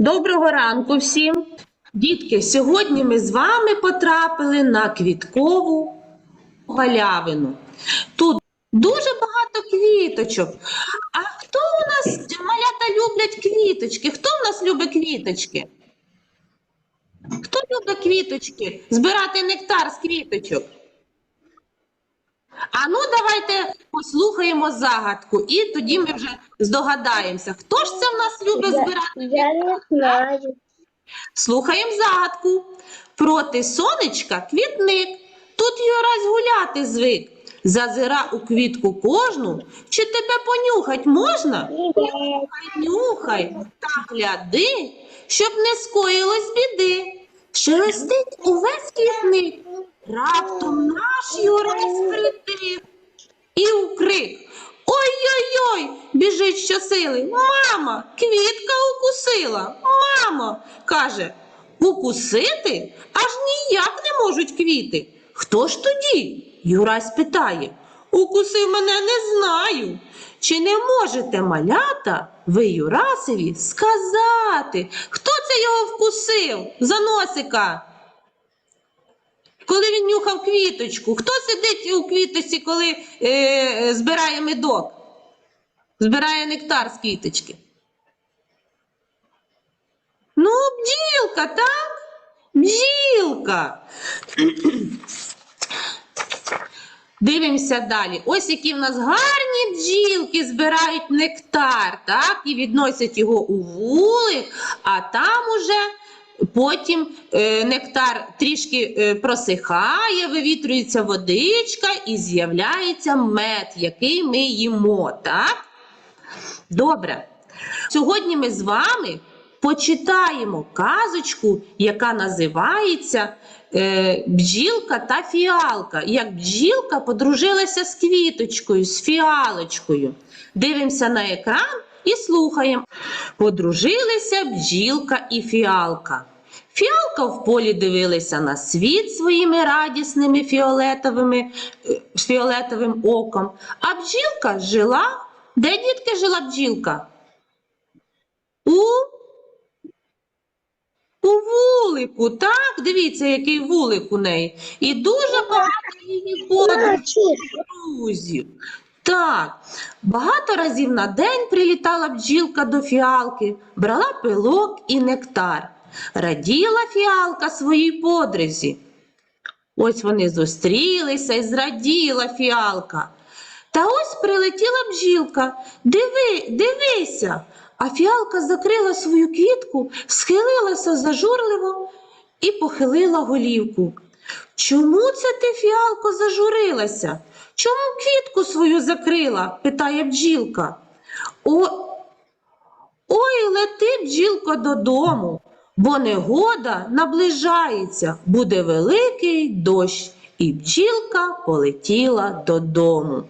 Доброго ранку всім. Дітки, сьогодні ми з вами потрапили на квіткову галявину. Тут дуже багато квіточок. А хто у нас малята люблять квіточки? Хто в нас любить квіточки? Хто любить квіточки? Збирати нектар з квіточок. А ну давайте послухаємо загадку, і тоді ми вже здогадаємося, хто ж це в нас любить збирати я не знаю. Слухаємо загадку. Проти сонечка квітник. Тут Юрась гуляти звик. Зазира у квітку кожну, чи тебе понюхать можна? Привет. Нюхай та гляди, щоб не скоїлось біди. Шелестить увесь квітник. Раптом наш Юрась притих. І у крик. Ой-ой-ой, біжить щосили. Мама, квітка укусила. Мамо, каже, укусити? Аж ніяк не можуть квіти. Хто ж тоді? Юрась питає. Укусив мене не знаю. Чи не можете, малята, ви Юрасеві сказати, хто це його вкусив за носика? Коли він нюхав квіточку, хто сидить у квіточці, коли е, збирає медок? Збирає нектар з квіточки. Ну, бджілка, так? Бджілка. Дивимося далі. Ось які в нас гарні бджілки збирають нектар, так, і відносять його у вулик, а там уже потім е, нектар трішки е, просихає, вивітрюється водичка і з'являється мед, який ми їмо, так? Добре. Сьогодні ми з вами почитаємо казочку, яка називається е, Бджілка та фіалка. Як бджілка подружилася з квіточкою, з фіалочкою. Дивимося на екран і слухаємо. Подружилися бджілка і фіалка. Фіалка в полі дивилася на світ своїми радісними фіолетовими, е, фіолетовим оком, а бджілка жила. Де дітки жила бджілка? У у вулику, так? Дивіться, який вулик у неї. І дуже багато її подружок, друзів. Так, багато разів на день прилітала бджілка до фіалки, брала пилок і нектар. Раділа фіалка своїй подрузі. Ось вони зустрілися і зраділа фіалка. Та ось прилетіла бджілка. Диви, дивися. А фіалка закрила свою квітку, схилилася зажурливо і похилила голівку. Чому це ти, фіалко, зажурилася? Чому квітку свою закрила? питає бджілка. О, ой, лети, бджілко, додому, бо негода наближається, буде великий дощ, і бджілка полетіла додому.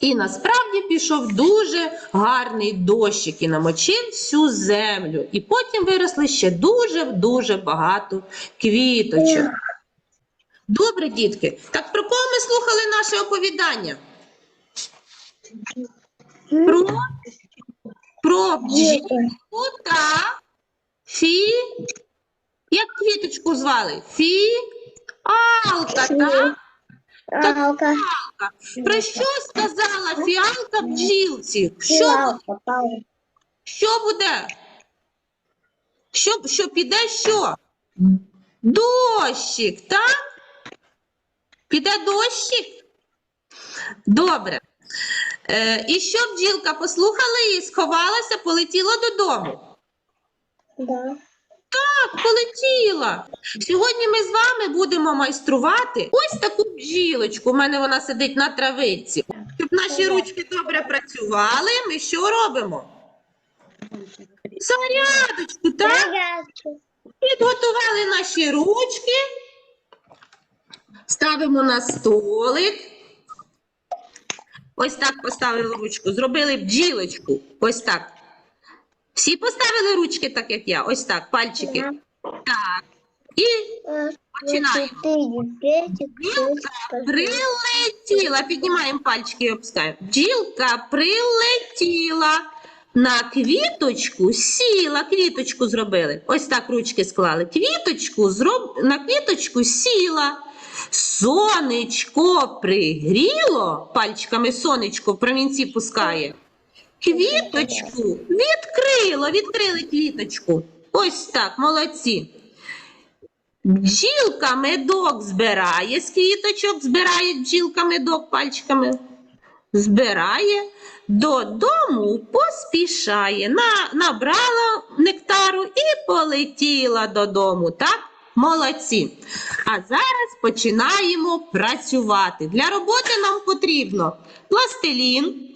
І насправді пішов дуже гарний дощик і намочив всю землю. І потім виросли ще дуже-дуже багато квіточок. Добре, дітки. Так про кого ми слухали наше оповідання? Про, про бджілку та фі. Як квіточку звали? Фі. Алка, так? Алка. Про що сказала фіалка бджілці? Що, бу- Фиалка, що буде? Що, що піде що? Дощик, так? Піде дощик? Добре. Е, і що бджілка послухала її, сховалася, полетіла додому. Да. Полетіла. Сьогодні ми з вами будемо майструвати ось таку бджілочку. У мене вона сидить на травиці. Щоб наші ручки добре працювали, ми що робимо? Зарядочку, так? Підготували наші ручки. Ставимо на столик. Ось так поставили ручку. Зробили бджілочку. Ось так. Всі поставили ручки, так як я. Ось так, пальчики. Так. І Починаємо. прилетіла. Піднімаємо пальчики і опускаємо. Бджілка прилетіла. на квіточку сіла, квіточку зробили. Ось так ручки склали. Квіточку зроб... на квіточку сіла. Сонечко пригріло, пальчиками сонечко в промінці пускає. Квіточку відкрило, відкрили квіточку. Ось так, молодці. Бджілка медок збирає з квіточок, збирає бджілка медок пальчиками. Збирає, додому поспішає. На, набрала нектару і полетіла додому. Так? Молодці. А зараз починаємо працювати. Для роботи нам потрібно пластилін,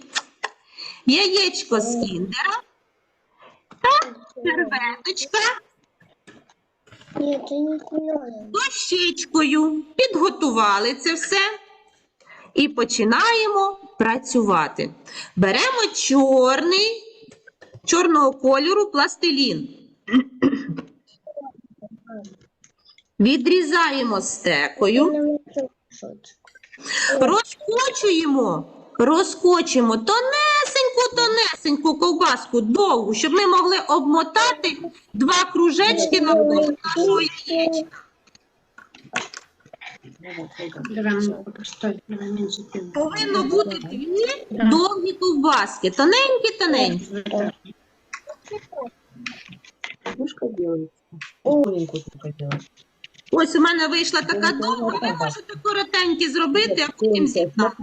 яєчко з кіндера, серветочка дощечкою. Підготували це все і починаємо працювати. Беремо чорний, чорного кольору пластилін. Відрізаємо стекою, розкочуємо, розкочуємо тонесеньку, тонесеньку ковбаску довгу, щоб ми могли обмотати два кружечки навколо нашого яєчка. Повинно бути дві довгі ковбаски, только делать. Ось у мене вийшла така довга, ви можете коротенькі зробити, а потім з'єднати.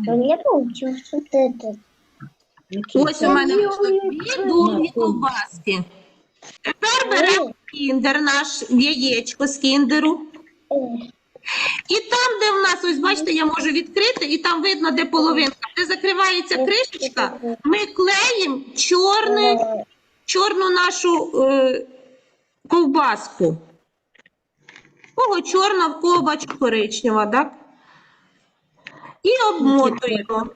Ось у мене вийшло дві довгі ковбаски. Тепер беремо кіндер наш, яєчко з кіндеру. І там, де в нас, ось бачите, я можу відкрити, і там видно, де половинка, де закривається кришечка, ми клеїмо чорне, э, чорну нашу е, ковбаску. Кого чорна, в кого коричнева, так? І обмотуємо.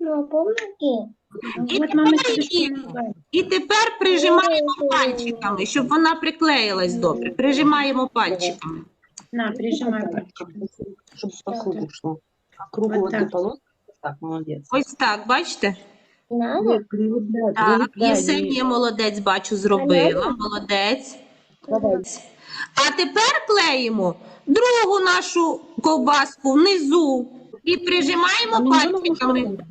Ну, помоги. І мама тепер, тебе і тепер прижимаємо пальчиками, щоб вона приклеїлась добре. Прижимаємо пальчиками. На, прижимай пальчик. Чтобы по кругу шло. Кругу Вот так. Так, молодец. Ось так, бачите? Надо? Так, Єсенія молодець, бачу, зробила. Молодець. А тепер клеїмо другу нашу ковбаску внизу і прижимаємо А пальчиками. что-то?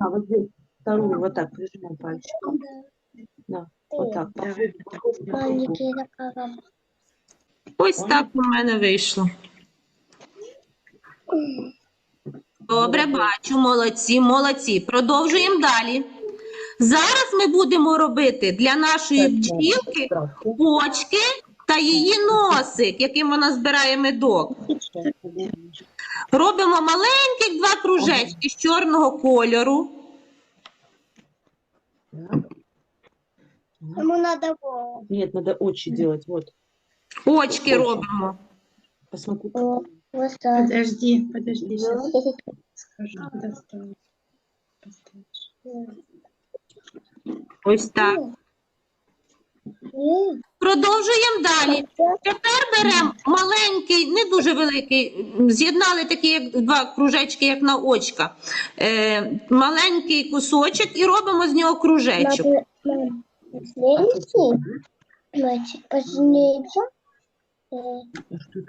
А, вот здесь. Вторую вот так прижимай пальчиком. Да, вот так. Ось так у мене вийшло. Добре, бачу, молодці, молодці. Продовжуємо далі. Зараз ми будемо робити для нашої бджілки очки та її носик, яким вона збирає медок. Робимо маленьких два кружечки з чорного кольору. Ему надо было. Нет, надо очи делать. Вот, Очки робимо. посмотри. Подожди, подожди, сейчас скажу, куда ставить. Поставишь. Ось так. Продовжуємо далі. Тепер беремо маленький, не дуже великий, з'єднали такі як два кружечки, як на очка. Е, маленький кусочок і робимо з нього кружечок. Это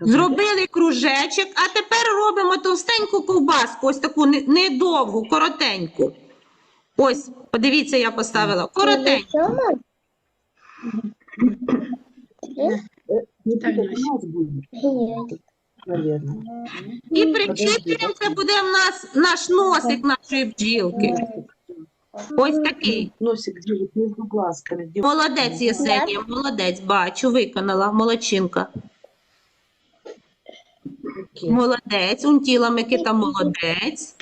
Зробили кружечок, а тепер робимо товстеньку ковбаску, ось таку недовгу, коротеньку. Ось, подивіться, я поставила коротеньку. Не. І причіпуємо, це буде в нас наш носик нашої бджілки. Ось такий. Носик вот глазками. Молодець, Єсенія, молодець, бачу, виконала, молодчинка. Молодець, Унтіла Микита, молодець.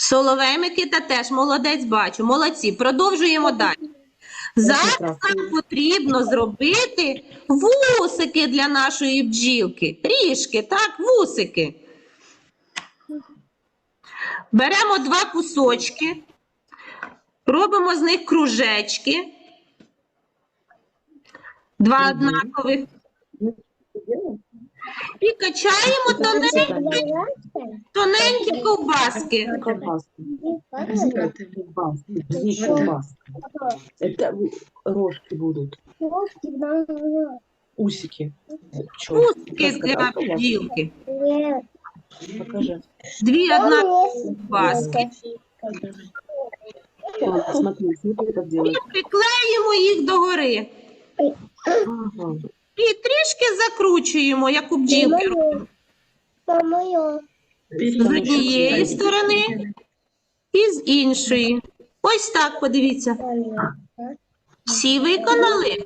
Соловей Микита теж молодець, бачу. Молодці. Продовжуємо далі. Зараз нам потрібно зробити вусики для нашої бджілки. Ріжки, так, вусики. Беремо два кусочки, робимо з них кружечки. Два однакових. Делаем? і качаємо тоненькі, тоненькі ковбаски. Колбаски. Закатывай. Колбаски. Две колбаски. Это рожки будут. Усики. Чё? Пустки Сказала, для колбаски. бджілки. Покажи. Дві одна ковбаски. Давай. Вот, смотри, смотри, как І делать. приклеїмо їх догори. Ага. І трішки закручуємо, як у бджілки. робимо. З однієї сторони і з іншої. Ось так, подивіться. Всі виконали?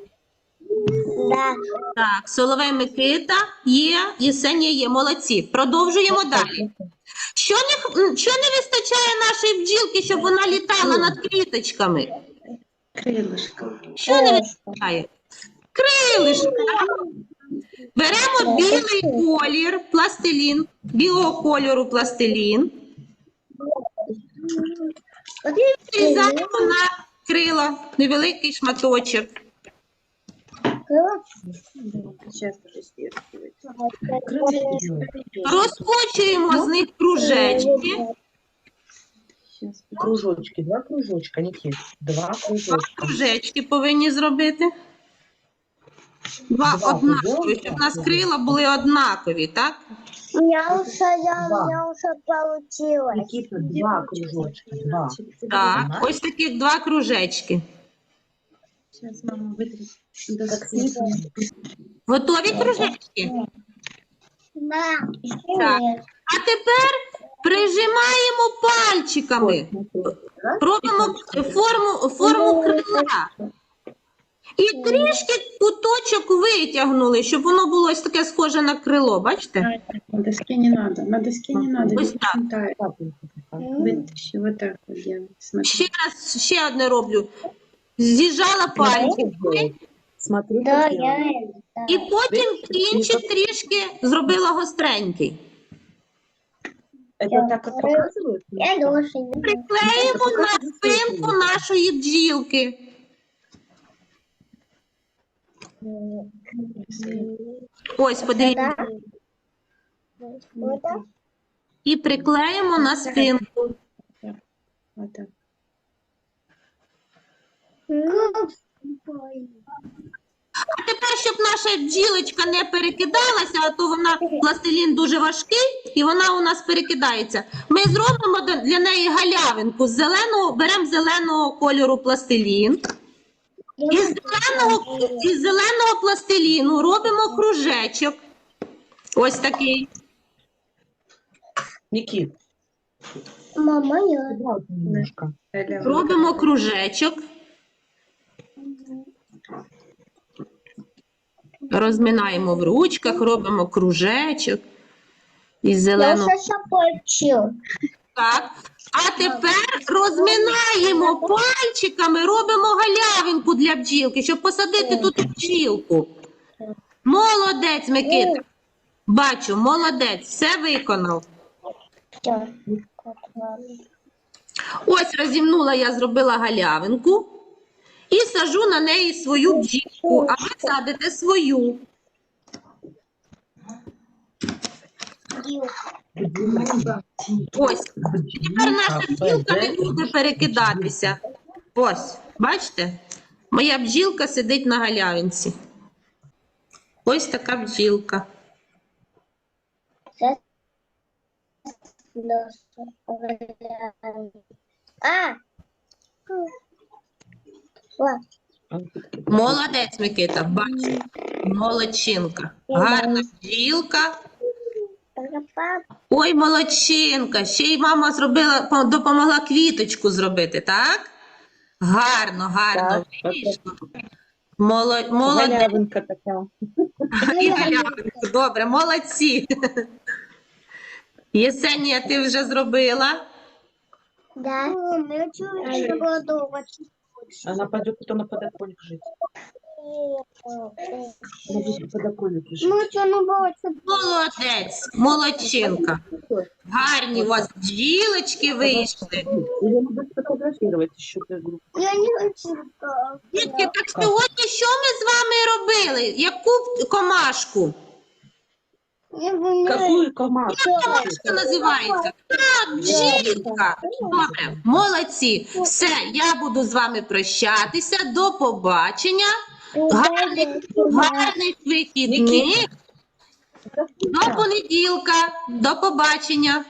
Да. Так, Соловей Микита є, Єсенія є, молодці. Продовжуємо далі. Що не, що не вистачає нашої бджілки, щоб вона літала над квіточками? Крылышко. Що не вистачає? Крилишка. Беремо білий колір, пластилін, білого кольору пластилін. Зрізаємо на крила, невеликий шматочок. Розкочуємо з них кружечки. Кружочки, два кружочка, Никит. Два Два кружечки повинні зробити. Два Два однакові, щоб у нас крила були однакові, так? У меня уже, я, у меня уже получилось. Никита, два кружочка, два. Так, ось таких два кружечки. Сейчас мама вытрет. Готові кружечки? Да. Так. А тепер прижимаємо пальчиками. Робимо форму, форму крила. І трішки куточок витягнули, щоб воно було ось таке схоже на крило. Бачите? На доске не надо. На доске не надо. Пусть не так. хватает. Капельку такая. Вытащи. Вот так вот делай. Смотри. Ще раз, ще одне роблю. З'їжджала пальчик. Смотри, Да, как я делать. это. І потім кінчик трішки зробила гостренький. Это так, как показывают? Я душенька. Приклеїмо на спинку нашої бджілки. Ось, подивіться. І приклеїмо на спинку. А тепер, щоб наша бджілочка не перекидалася, а то вона пластилін дуже важкий і вона у нас перекидається. Ми зробимо для неї галявинку з зеленого, беремо зеленого кольору пластилін. Із зеленого, із зеленого пластиліну робимо кружечок. Ось такий. Никит, Мама, я. немножко. Робимо кружечок. Розминаємо в ручках, робимо кружечок із Я зеленого. все получил. Так. А тепер розминаємо пальчиками, робимо галявинку для бджілки, щоб посадити тут бджілку. Молодець, Микита. Бачу, молодець, все виконав. Ось розімнула я, зробила галявинку і сажу на неї свою бджілку, а ви садите свою. Ось. Тепер наша бджілка не буде перекидатися. Ось, бачите? Моя бджілка сидить на галявинці. Ось така бджілка. А! Молодець, Микита, бачу. Молодчинка. Гарна бджілка. Ой, молодчинка. Ще й мама зробила, допомогла квіточку зробити, так? Гарно, гарно Так, вийшло. Моло- Молодець. Галявинка такая. І галявинку. Добре, молодці. Єсенія, ти вже зробила? Да. Она пойдет потом на подоконник жить. Ну, ну, Молодець, молодчинка. Гарні у вас бджілочки вийшли. Или надо сфотографировать еще эту группу. Я не хочу. Дітки, так сьогодні що ми з вами робили? Яку комашку? Какую команду? Це називається так, бджілка. Добре, молодці. Все, я буду з вами прощатися. До побачення. Гарних, гарних вихідників. До понеділка. До побачення.